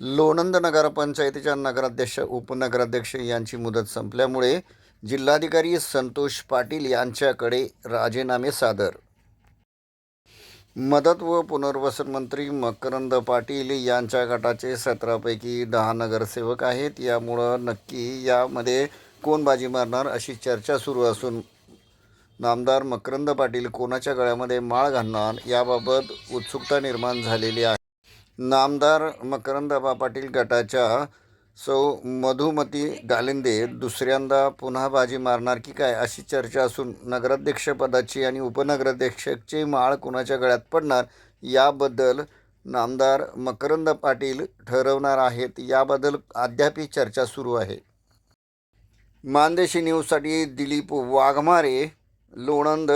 लोणंद नगरपंचायतीच्या नगराध्यक्ष उपनगराध्यक्ष यांची मुदत संपल्यामुळे जिल्हाधिकारी संतोष पाटील यांच्याकडे राजीनामे सादर. मदत व पुनर्वसन मंत्री मकरंद पाटील यांच्या गटाचे सतरापैकी दहा नगरसेवक आहेत. यामुळं नक्की यामध्ये कोण बाजी मारणार अशी चर्चा सुरू असून नामदार मकरंद पाटील कोणाच्या गळ्यामध्ये माळ घालणार याबाबत उत्सुकता निर्माण झालेली आहे. नामदार मकरंदबा पाटील गटाच्या सौ मधुमती गालिंदे दुसऱ्यांदा पुन्हा बाजी मारणार की काय अशी चर्चा असून नगराध्यक्षपदाची आणि उपनगराध्यक्षची माळ कुणाच्या गळ्यात पडणार याबद्दल नामदार मकरंद पाटील ठरवणार आहेत. याबद्दल अद्याप चर्चा सुरू आहे. मानदेशी न्यूजसाठी दिलीप वाघमारे लोणंद